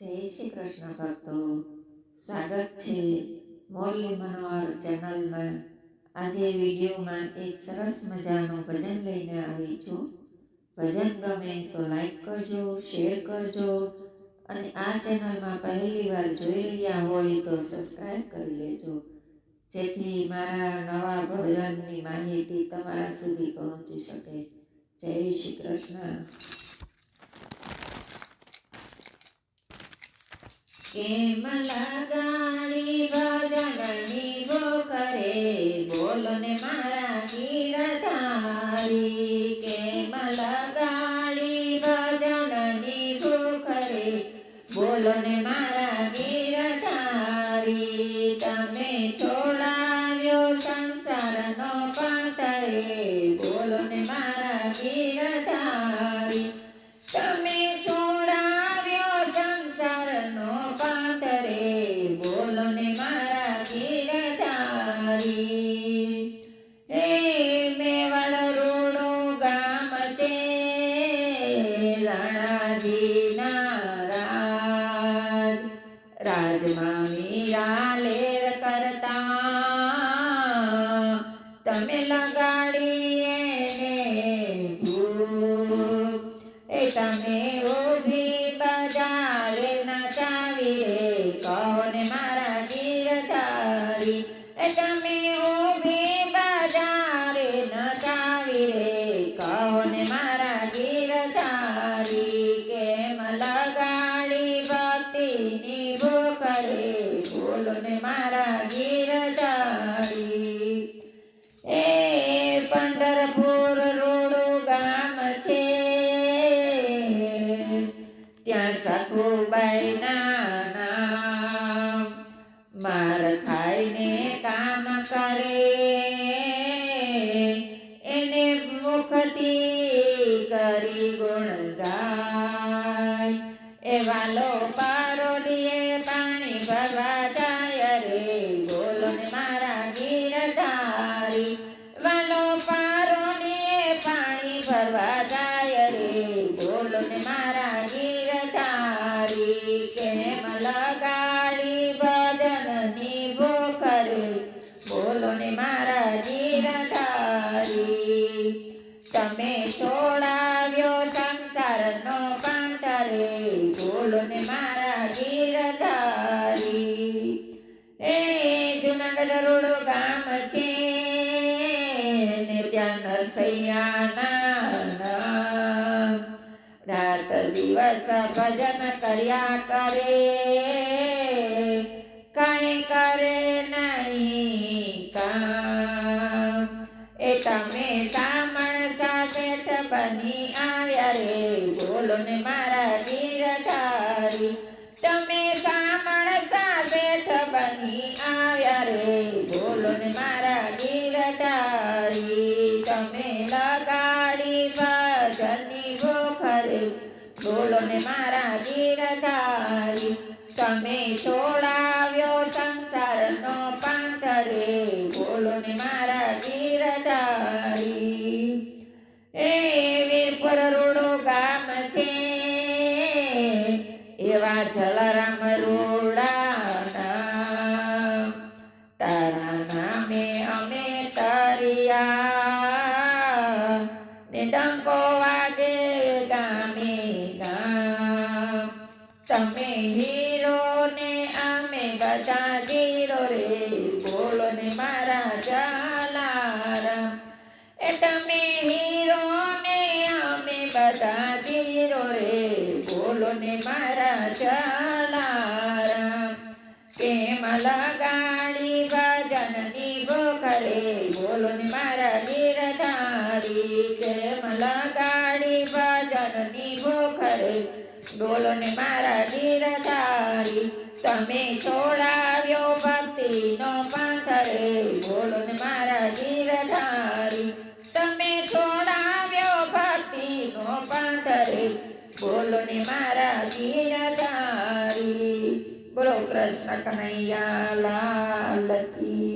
જય શ્રી કૃષ્ણ ભક્તો. સ્વાગત છે મોરલી મનોહર ચેનલમાં. આજે વિડીયોમાં એક સરસ મજાનું ભજન લઈને આવી છું. ભજન ગમે તો લાઈક કરજો શેર કરજો અને આ ચેનલમાં પહેલી વાર જોઈ રહ્યા હોય તો સબસ્ક્રાઈબ કરી લેજો. જેથી મારા નવા ભજનની માહિતી તમારા સુધી પહોંચી શકે. જય શ્રી કૃષ્ણ. કેમ લગાડી ભજનની ભોખરે બોલો ને મારા ગીરધારી કેમ લગાડી ભજનની ભોખરે બોલો ને મારા ગીરધારી તમે છોડાવ્યો સંસારનો પાટરે બોલો ને મારા ગીરધારી રાણાજીના રાજ રાજમાં મીરા લેર કરતા તમે લગાડી એને ભૂખ એ તમે ઊભી બજારે નચાવી રે કોને મારા ગીરધારી એ તમે મારા ગીરધારી. એ પંઢરપુર રોડો ગામ છે. ત્યાં સખુબાઈ ને મારા ગીરધારી કેમ લગાડી ભજનની ભોખરે? બોલો ને મારા તમે પાંતરે બોલો ને મારા ગીરધારી એ જુનાગઢ રોડો નરસૈયાના રાત દિવસ ભજન કર્યા કરે કાંઈ કરે નહીં કામ એ તમે સામણ સાથે બની આવ્યા રે બોલો ને મારા ગીરધારી તમે સામણ સાથે બની આવ્યા રે બોલો ને મારા ગીરધારી તમે છોડાવ્યો તમે હીરો ને અમે બધા જીરો રે. બોલો ને મારા જલારામ એ તમે હીરો ને અમે બધા જીરો રે. બોલો ને મારા જલારામ કેમ લગાડી ભજનની ભોખરે બોલો ને મારા ગીરધારી કેમ લગાડી બોલો ને મારા ગીરધારી તમે છોડાવ્યો ભક્તિનો પાંથરે બોલો ને મારા ગીરધારી તમે છોડાવ્યો ભક્તિનો પાંથરે બોલો ને મારા ગીરધારી બોલો કૃષ્ણ કનૈયા લાલ કી. જય